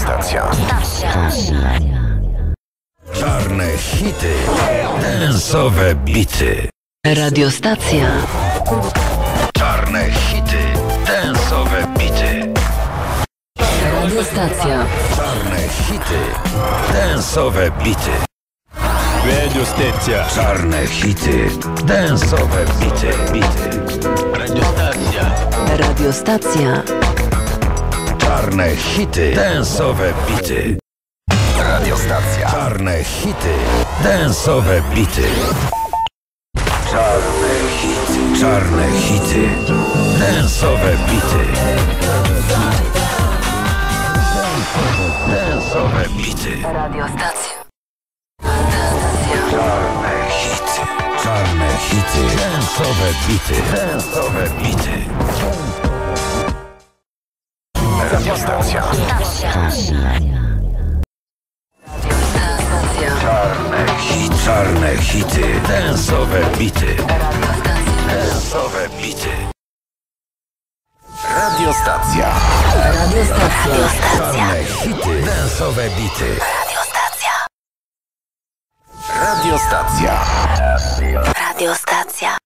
Radiostacja. Czarne hity. Dęsowe bity. Radiostacja. Czarne hity. Dęsowe bity. Radiostacja. Czarne hity. Dęsowe bity. Radiostacja. Czarne hity. Dęsowe bity. Bity. Radiostacja. Radiostacja. Czarne hity. Dęsowe bity. Radiostacja. Czarne hity. Dęsowe bity. Czarne hity. Czarne hity. Dęsowe bity. Dęsowe bity. Radiostacja. Czarne hity. Czarne hity. Dęsowe bity. Dęsowe bity. Radiostacja. Czarne hity. Czarne hity. Dęsowe bity. Dęsowe bity. Radiostacja. Radiostacja. Czarne hity. Dęsowe bity. Radiostacja. Radiostacja.